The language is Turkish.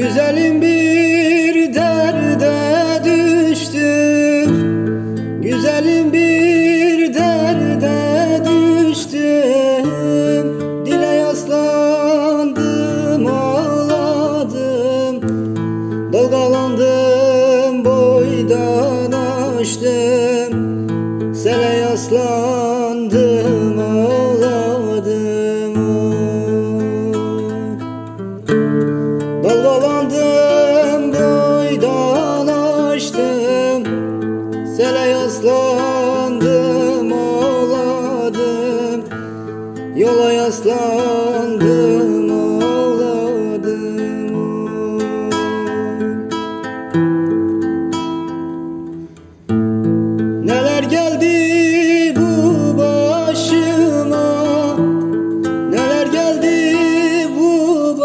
Güzelim bir derde düştüm Güzelim bir derde düştüm Dile yaslandım ağladım. Dalgalandım boydan aştım. Sele yaslandım Sele yaslandım ağladım. Yola yaslandım